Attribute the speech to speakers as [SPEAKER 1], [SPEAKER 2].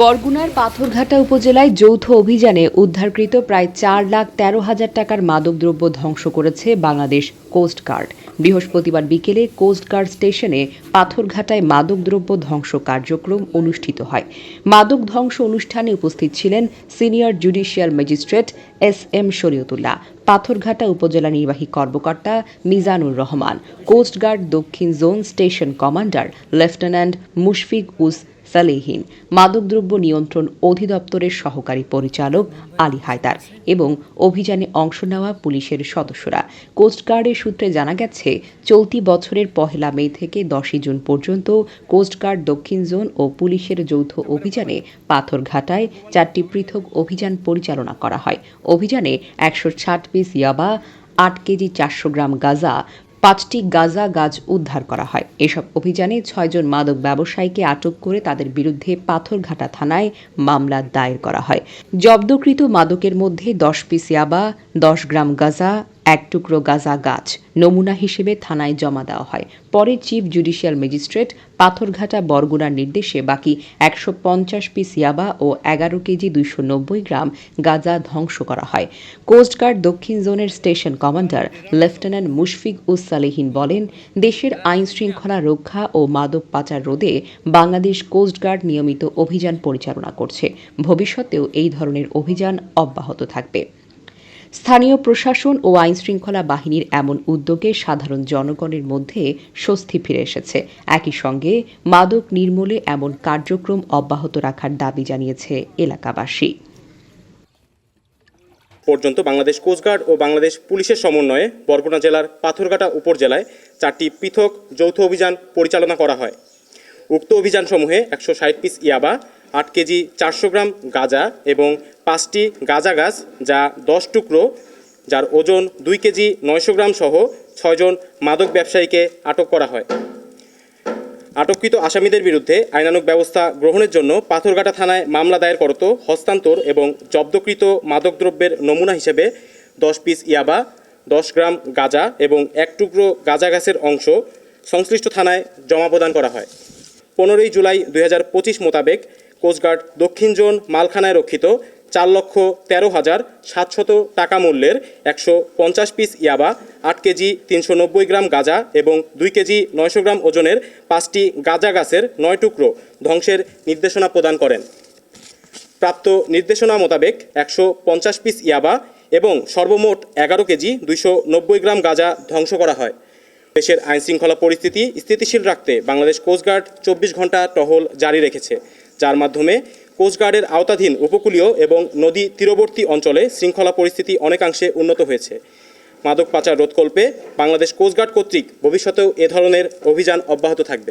[SPEAKER 1] বরগুনার পাথরঘাটা উপজেলায় যৌথ অভিযানে উদ্ধারকৃত প্রায় চার লাখ তেরো হাজার টাকার মাদকদ্রব্য ধ্বংস করেছে বাংলাদেশ কোস্টগার্ড বৃহস্পতিবার বিকেলে কোস্টগার্ড স্টেশনে পাথরঘাটায় মাদকদ্রব্য ধ্বংস কার্যক্রম অনুষ্ঠিত হয় মাদক ধ্বংস অনুষ্ঠানে উপস্থিত ছিলেন senior judicial magistrate S M Shariatullah Patharghata উপজেলা নির্বাহী কর্মকর্তা মিজানুর রহমান কোস্টগার্ড দক্ষিণ zone station commander lieutenant Mushfiq us Salehin মাদকদ্রব্য নিয়ন্ত্রণ অধিদপ্তরের সহকারী পরিচালক আলী হায়দার এবং অভিযানে অংশ নেওয়া পুলিশের সদস্যরা কোস্টগার্ডের সূত্রে জানা গেছে চলতি বছরের পহেলা মে থেকে দশই জুন পর্যন্ত কোস্টগার্ড দক্ষিণ জোন ও পুলিশের যৌথ অভিযানে পাথরঘাটায় চারটি পৃথক অভিযান পরিচালনা করা হয় অভিযানে একশো ষাট পিস ইয়াবা আট কেজি চারশো গ্রাম গাজা পাঁচটি গাজা গাছ উদ্ধার করা হয় এসব অভিযানে ছয়জন মাদক ব্যবসায়ীকে আটক করে তাদের বিরুদ্ধে পাথরঘাটা থানায় মামলা দায়ের করা হয় জব্দকৃত মাদকের মধ্যে দশ পিস ইয়াবা দশ গ্রাম গাজা এক টুকরো গাঁজা গাছ নমুনা হিসেবে থানায় জমা দেওয়া হয় পরে চিফ জুডিশিয়াল ম্যাজিস্ট্রেট পাথরঘাটা বরগুনার নির্দেশে বাকি একশো পঞ্চাশ পিস ইয়াবা ও এগারো কেজি দুইশো নব্বই গ্রাম গাঁজা ধ্বংস করা হয় কোস্টগার্ড দক্ষিণ জোনের station commander lieutenant Mushfiq us Salehin বলেন দেশের আইন শৃঙ্খলা রক্ষা ও মাদক পাচার রোধে বাংলাদেশ কোস্টগার্ড নিয়মিত অভিযান পরিচালনা করছে ভবিষ্যতেও এই ধরনের অভিযান অব্যাহত থাকবে স্থানীয় প্রশাসন ও আইন শৃঙ্খলা বাহিনীর এমন উদ্যোগে সাধারণ জনগণের মধ্যে স্বস্তি ফিরে এসেছে একই সঙ্গে মাদক নির্মূলে এমন কার্যক্রম অব্যাহত রাখার দাবি জানিয়েছে এলাকাবাসী
[SPEAKER 2] পর্যন্ত বাংলাদেশ কোস্টগার্ড ও বাংলাদেশ পুলিশের সমন্বয়ে বরগুনা জেলার পাথরঘাটা উপজেলায় চারটি পৃথক যৌথ অভিযান পরিচালনা করা হয় উক্ত অভিযানসমূহে একশো ষাট পিস ইয়াবা আট কেজি চারশো গ্রাম গাঁজা এবং পাঁচটি গাঁজা গাছ যা দশ টুকরো যার ওজন দুই কেজি নয়শো গ্রাম সহ ছয়জন মাদক ব্যবসায়ীকে আটক করা হয় আটককৃত আসামিদের বিরুদ্ধে আইনানুক ব্যবস্থা গ্রহণের জন্য পাথরঘাটা থানায় মামলা দায়ের করত হস্তান্তর এবং জব্দকৃত মাদকদ্রব্যের নমুনা হিসেবে দশ পিস ইয়াবা দশ গ্রাম গাঁজা এবং এক টুকরো গাঁজা গাছের অংশ সংশ্লিষ্ট থানায় জমা প্রদান করা হয় পনেরোই জুলাই দুই মোতাবেক কোস্টগার্ড দক্ষিণ জোন মালখানায় রক্ষিত চার লক্ষ তেরো হাজার সাতশত টাকা মূল্যের একশো পঞ্চাশ পিস ইয়াবা আট কেজি তিনশো নব্বই গ্রাম গাঁজা এবং দুই কেজি নয়শো গ্রাম ওজনের পাঁচটি গাঁজা গাছের নয় টুকরো ধ্বংসের নির্দেশনা প্রদান করেন প্রাপ্ত নির্দেশনা মোতাবেক একশো পঞ্চাশ পিস ইয়াবা এবং সর্বমোট এগারো কেজি দুইশো নব্বই গ্রাম গাঁজা ধ্বংস করা হয় দেশের আইনশৃঙ্খলা পরিস্থিতি স্থিতিশীল রাখতে বাংলাদেশ কোস্টগার্ড চব্বিশ ঘন্টা টহল জারি রেখেছে যার মাধ্যমে কোস্টগার্ডের আওতাধীন উপকূলীয় এবং নদী তীরবর্তী অঞ্চলে শৃঙ্খলা পরিস্থিতি অনেকাংশে উন্নত হয়েছে মাদক পাচার রোধকল্পে বাংলাদেশ কোস্টগার্ড কর্তৃক ভবিষ্যতেও এ ধরনের অভিযান অব্যাহত থাকবে